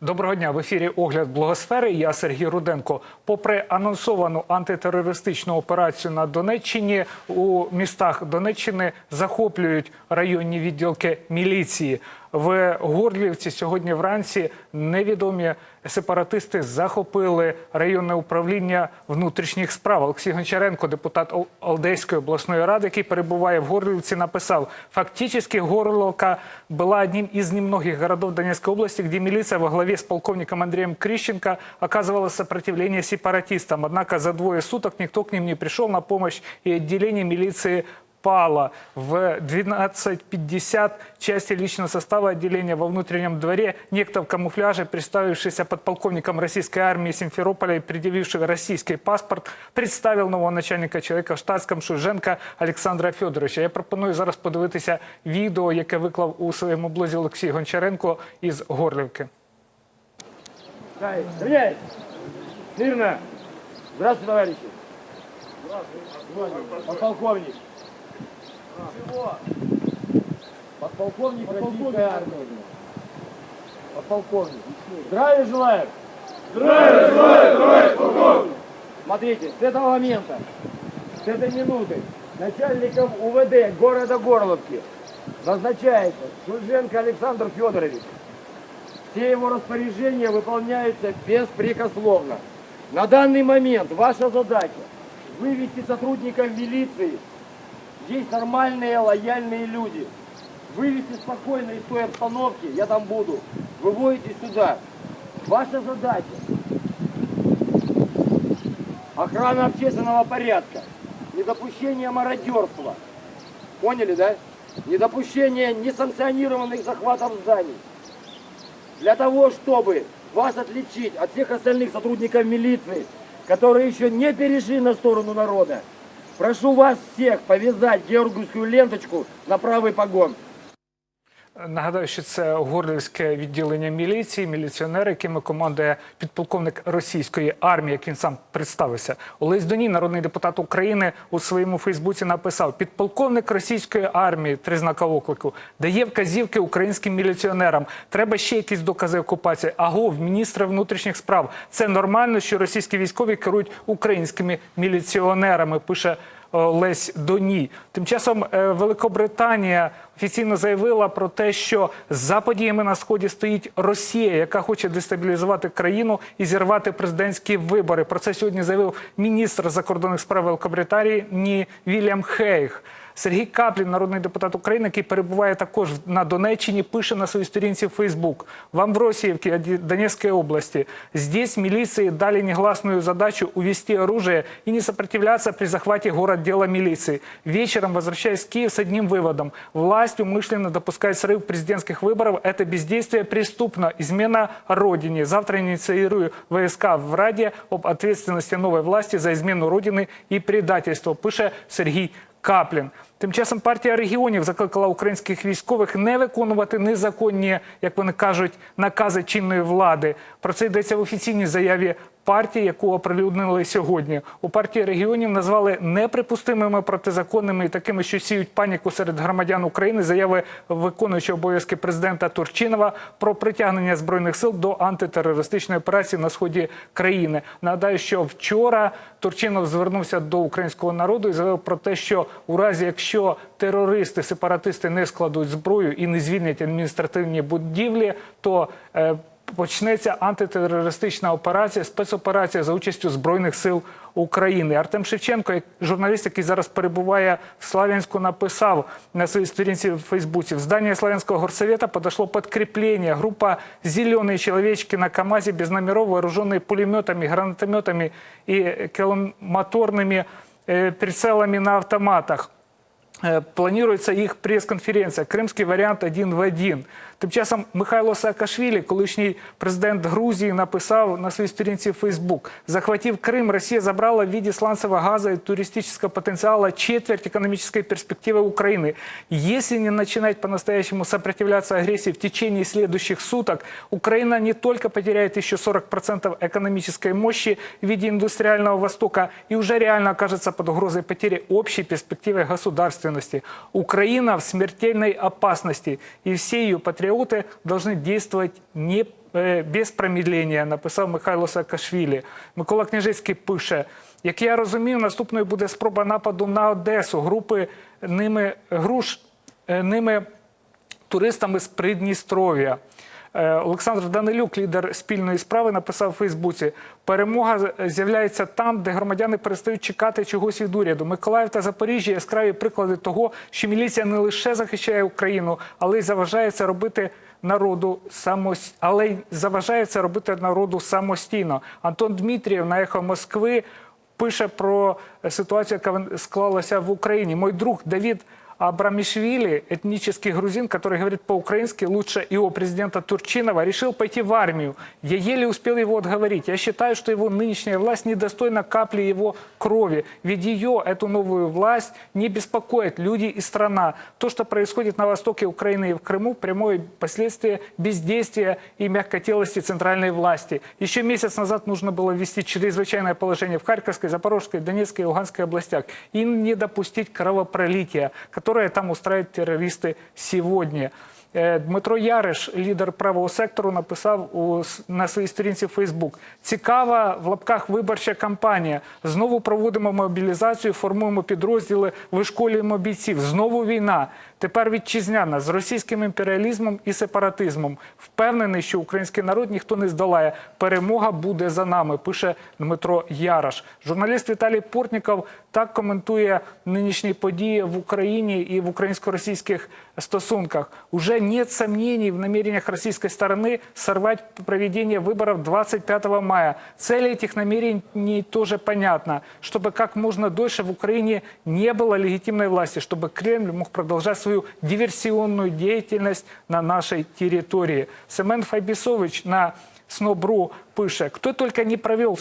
Доброго дня в ефірі Огляд Блогосфери. Я Сергій Руденко. Попри анонсовану антитерористичну операцію на Донеччині, у містах Донеччини захоплюють районні відділки міліції. В Горлівці сьогодні вранці невідомі сепаратисти захопили районне управління внутрішніх справ. Олексій Гончаренко, депутат Олдейської обласної ради, який перебуває в Горлівці, написав: фактически Горловка была одним из немногих городов Донецкой области, где милиция во главе с полковником Андреем Крищенко оказывала сопротивление сепаратистам. Однако за двое суток никто к ним не пришел на помощь, и отделение милиции пало. В 12.50 части личного состава отделения во внутреннем дворе некто в камуфляже, представившийся подполковником российской армии Симферополя и предъявивший российский паспорт, представил нового начальника человека в штатском Шуженка Олександра Федоровича. Я пропоную зараз подивитися відео, яке виклав у своєму блозі Олексій Гончаренко із Горлівки. Мирно! Здравствуйте, товарищи! Здравствуйте. Подполковник. Чего? Подполковник российской армии. Подполковник. Здравия желаю! Здравия желаю, товарищ полковник! Смотрите, с этого момента, с этой минуты, начальником УВД города Горловки назначается Шульженко Александр Федорович. Все его распоряжения выполняются беспрекословно. На данный момент ваша задача вывести сотрудников милиции. Здесь нормальные, лояльные люди. Вывести спокойно из той обстановки, я там буду. Выводите сюда. Ваша задача охрана общественного порядка, недопущение мародерства. Поняли, да? Недопущение несанкционированных захватов зданий. Для того, чтобы вас отличить от всех остальных сотрудников милиции, которые еще не перешли на сторону народа, прошу вас всех повязать георгиевскую ленточку на правый погон. Нагадаю, що це горлівське відділення міліції, міліціонер, якими командує підполковник російської армії, як він сам представився. Олесь Доній, народний депутат України, у своєму Фейсбуці написав: підполковник російської армії, три знака оклику, дає вказівки українським міліціонерам. Треба ще якісь докази окупації. Агов, міністра внутрішніх справ. Це нормально, що російські військові керують українськими міліціонерами. Пише. Лесь Доні. Тим часом е, Великобританія офіційно заявила про те, що за подіями на сході стоїть Росія, яка хоче дестабілізувати країну і зірвати президентські вибори. Про це сьогодні заявив міністр закордонних справ Великобританії Ні Вільям Хейг. Сергій Каплін, народний депутат України, який перебуває також на Донеччині, пише на своїй сторінці в Фейсбук. Вам в Росіївке Донецкой области. Здесь милиции дали негласную задачу увести оружие и не сопротивляться при захвате город дела милиции. Вечером возвращаясь в Киев с одним выводом. Власть умышленно допускает срыв президентских выборов. Это бездействие преступно. Измена Родине. Завтра инициирую ВСК в Раде об ответственности новой власти за измену Родины и предательство, пише Сергій Каплін. Тим часом партія регіонів закликала українських військових не виконувати незаконні, як вони кажуть, накази чинної влади. Про це йдеться в офіційній заяві партії, яку оприлюднили сьогодні. У партії регіонів назвали неприпустимими протизаконними і такими, що сіють паніку серед громадян України. Заяви виконуючого обов'язки президента Турчинова про притягнення збройних сил до антитерористичної операції на сході країни. Нагадаю, що вчора Турчинов звернувся до українського народу і заявив про те, що у разі якщо терористи, сепаратисти не складуть зброю і не звільнять адміністративні будівлі, то е, почнеться антитерористична операція, спецоперація за участю збройних сил України. Артем Шевченко, як журналіст, який зараз перебуває в Славянську, написав на своїй сторінці в Фейсбуці: в здание Славянского горсовета подошло подкрепление. Группа «Зеленые человечки» на КАМАЗе без номеров, вооруженные пулеметами, гранатометами и киломоторными э, прицелами на автоматах. Е, Планується їх прес-конференція. Кримський варіант один в один. Тим часом Михайло Саакашвілі, колишній президент Грузії, написав на своїй сторінці в Фейсбук: захватив Крим, Росія забрала в виде сланцевого газа и туристического потенциала четверть экономической перспективы Украины. Если не начинать по-настоящему сопротивляться агрессии в течение следующих суток, Украина не только потеряет еще 40% экономической мощи в виде индустриального Востока и уже реально окажется под угрозой потери общей перспективы государственности. Украина в смертельной опасности, и все ее патриоты должны действовать не е, без промідлення, написав Михайло Саакашвілі. Микола Княжицький пише: як я розумію, наступною буде спроба нападу на Одесу. Групи ними груш е, ними туристами з Придністров'я. Е, Олександр Данилюк, лідер спільної справи, написав у Фейсбуці: перемога з'являється там, де громадяни перестають чекати чогось від уряду. Миколаїв та Запоріжжя яскраві приклади того, що міліція не лише захищає Україну, але й заважає це робити. Народу самос... але й заважає це робити народу самостійно. Антон Дмитрієв на ехо Москви пише про ситуацію, яка склалася в Україні. Мой друг Давид Абрамишвили, этнический грузин, который говорит по-украински лучше его президента Турчинова, решил пойти в армию. Я еле успел его отговорить. Я считаю, что его нынешняя власть недостойна капли его крови. Ведь ее, эту новую власть, не беспокоит люди и страна. То, что происходит на востоке Украины и в Крыму, прямое последствие бездействия и мягкотелости центральной власти. Еще месяц назад нужно было ввести чрезвычайное положение в Харьковской, Запорожской, Донецкой и Луганской областях и не допустить кровопролития, которое там устраивают террористы сегодня. Е, Дмитро Яриш, лідер правого сектору, написав у, на своїй сторінці Фейсбук. Цікава в лапках виборча кампанія. Знову проводимо мобілізацію, формуємо підрозділи, вишколюємо бійців. Знову війна. Тепер вітчизняна з російським імперіалізмом і сепаратизмом. Впевнений, що український народ ніхто не здолає. Перемога буде за нами, пише Дмитро Яраш. Журналіст Віталій Портніков так коментує нинішні події в Україні і в українсько-російських стосунках. Уже нет сомнений в намерениях российской стороны сорвать проведение выборов 25 мая. Цели этих намерений тоже понятна. Чтобы как можно дольше в Украине не было легитимной власти, чтобы Кремль мог продолжать свою диверсионную деятельность на нашей территории. Семен Файбисович на Снобру пише, кто только не провел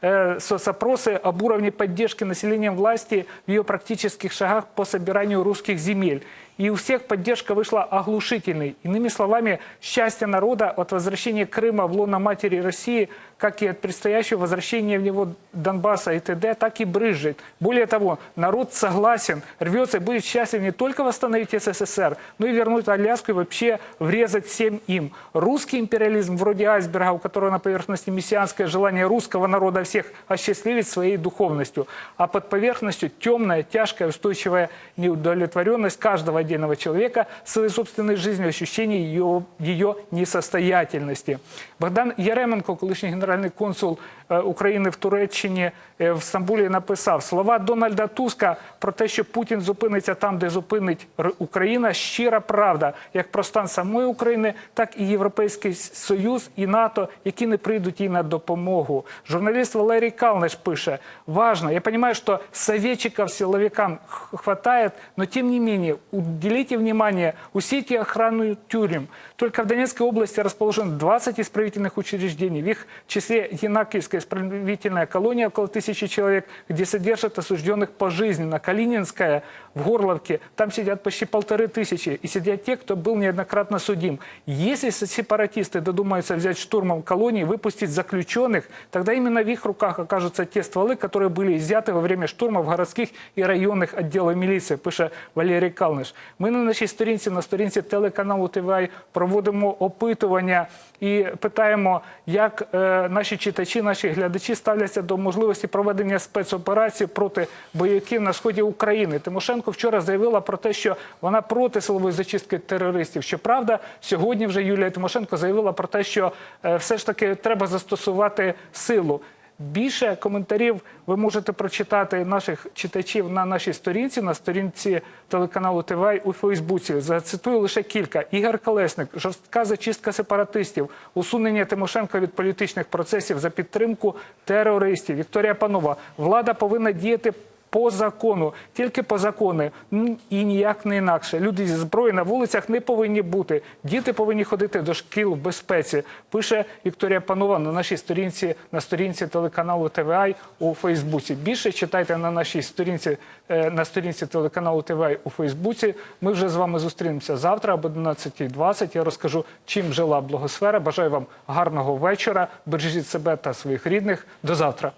э, соцопросы об уровне поддержки населением власти в ее практических шагах по собиранию русских земель. И у всех поддержка вышла оглушительной. Иными словами, счастье народа от возвращения Крыма в лоно матери России, как и от предстоящего возвращения в него Донбасса и т.д., так и брызжет. Более того, народ согласен, рвется и будет счастлив не только восстановить СССР, но и вернуть Аляску и вообще врезать всем им. Русский империализм, вроде айсберга, у которого на поверхности мессианское желание русского народа всех осчастливить своей духовностью, а под поверхностью темная, тяжкая, устойчивая неудовлетворенность каждого отдельного человека своей собственной жизнью, ощущение ее, ее несостоятельности. Богдан Яременко, колишній генеральний консул е, України в Туреччині е, в Стамбулі, написав слова Дональда Туска про те, що Путін зупиниться там, де зупинить Україна. Щира правда, як про стан самої України, так і Європейський Союз і НАТО, які не прийдуть їй на допомогу. Журналіст Валерій Калниш пише: важно, я понимаю, что советчиков силовикам х- хватает, но тем не менее уделите внимание, усилите охрану тюрем. Только в Донецкой области расположено 20 исправительных учреждений. В их числе Янакиевская исправительная колония, около тысячи человек, где содержат осужденных пожизненно. Калининская в Горловке, там сидят почти полторы тысячи. И сидят те, кто был неоднократно судим. Если сепаратисты додумаются взять штурмом колонии, выпустить заключенных, тогда именно в их руках окажутся те стволы, которые были изъяты во время штурмов городских и районных отделов міліції, пише Валерій Калниш. Ми на нашій сторінці, на сторінці телеканалу ТВА проводимо опитування і питаємо, як е, наші читачі, наші глядачі ставляться до можливості проведення спецоперації проти бойовиків на сході України. Тимошенко вчора заявила про те, що вона проти силової зачистки терористів. Щоправда, сьогодні вже Юлія Тимошенко заявила про те, що е, все ж таки треба застосувати силу. Більше коментарів ви можете прочитати наших читачів на нашій сторінці, на сторінці телеканалу ТВ у Фейсбуці. Зацитую лише кілька. Ігор Колесник, жорстка зачистка сепаратистів, усунення Тимошенка від політичних процесів за підтримку терористів. Вікторія Панова, влада повинна діяти по закону, тільки по закону і ніяк не інакше. Люди зі зброєю на вулицях не повинні бути. Діти повинні ходити до шкіл в безпеці. Пише Вікторія Панова на нашій сторінці, на сторінці телеканалу ТВА у Фейсбуці. Більше читайте на нашій сторінці, е, на сторінці телеканалу ТВА у Фейсбуці. Ми вже з вами зустрінемося завтра об 11.20. Я розкажу, чим жила благосфера. Бажаю вам гарного вечора. Бережіть себе та своїх рідних. До завтра.